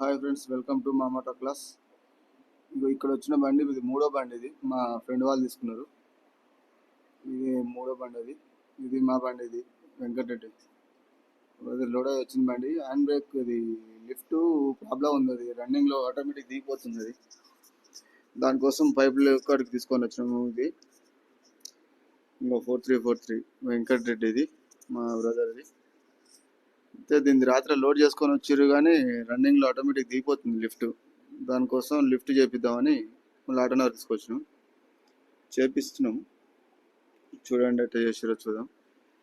Hi friends welcome to మామాటో class ఇగో ఇక్కడ వచ్చిన బండి ఇది మూడో బండి ఇది. మా ఫ్రెండ్ వాళ్ళు తీసుకున్నారు. ఇది మూడో బండి అది. ఇది మా బండి ఇది వెంకటరెడ్డి. అది లోడ్ వచ్చిన బండి. హ్యాండ్ బ్రేక్ ఇది లిఫ్ట్ ప్రాబ్లం ఉంది అది. రన్నింగ్లో ఆటోమేటిక్ దిగిపోతుంది అది. దానికోసం పైపులు కాడికి తీసుకొని వచ్చినాము ఇది. ఇంకో four three four three Venkatareddy ఇది మా బ్రదర్ది అయితే దీన్ని రాత్రి లోడ్ చేసుకొని వచ్చిర్రు కానీ రన్నింగ్లో ఆటోమేటిక్ దిగిపోతుంది లిఫ్ట్. దానికోసం లిఫ్ట్ చేపిద్దామని మళ్ళీ ఆటోనర్ తీసుకొచ్చినాం. చేపిస్తున్నాం. చూడండి ఎట్లా చేసిరో చూద్దాం.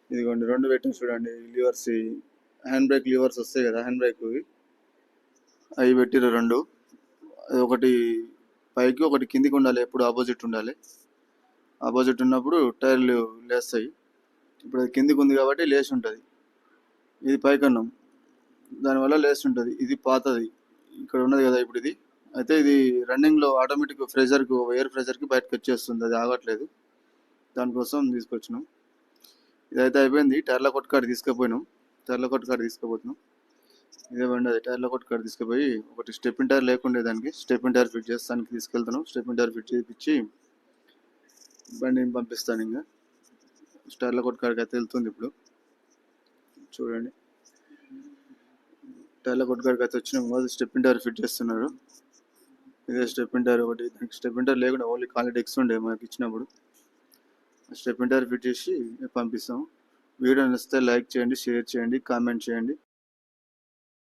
ఇదిగోండి రెండు పెట్టిన చూడండి లివర్స్ హ్యాండ్ బ్రేక్ లివర్స్ వస్తాయి కదా హ్యాండ్ బ్రేక్ అవి పెట్టిరు రెండు. అది ఒకటి పైకి ఒకటి కిందికి ఉండాలి ఎప్పుడు ఆపోజిట్ ఉండాలి. ఆపోజిట్ ఉన్నప్పుడు టైర్లు లేస్తాయి. ఇప్పుడు అది కిందికి ఉంది కాబట్టి లేచి ఉంటుంది. ఇది పైకన్నం దానివల్ల లేస్ ఉంటుంది. ఇది పాతది. ఇక్కడ ఉన్నది కదా ఇప్పుడు ఇది. అయితే ఇది రన్నింగ్లో ఆటోమేటిక్ ఫ్రెజర్కి ఎయిర్ ఫ్రెజర్కి బయటకు వచ్చేస్తుంది. అది ఆగట్లేదు. దానికోసం తీసుకొచ్చినాం. ఇదైతే అయిపోయింది. టైర్ల కొట్టు కాడ తీసుకుపోయినాం. టైర్ల కొట్టు కాడ తీసుకుపోతున్నాం. ఇదే బండి అది. టైర్ల కొట్టు కాడ తీసుకుపోయి ఒకటి స్టెప్పిన్ టైర్ లేకుండే దానికి స్టెప్పిన్ టైర్ ఫిట్ చేస్తానికి తీసుకెళ్తున్నాం. స్టెప్పిన్ టైర్ ఫిట్ చేయించి బండిని పంపిస్తాను ఇంకా. టైర్ల కొట్టు కాడికి అయితే వెళ్తుంది ఇప్పుడు. చూడండి. టైర్ల కొట్టుకాడికి అయితే వచ్చిన వాళ్ళు స్టెప్ టైర్ ఫిట్ చేస్తున్నారు. ఇదే స్టెప్ టైర్ ఒకటి. దానికి స్టెప్ టైర్ లేకుండా ఓన్లీ కాలి డెక్స్ ఉండే మనకి ఇచ్చినప్పుడు. స్టెప్ టైర్ ఫిట్ చేసి పంపిస్తాం. వీడియో నచ్చితే లైక్ చేయండి షేర్ చేయండి కామెంట్ చేయండి.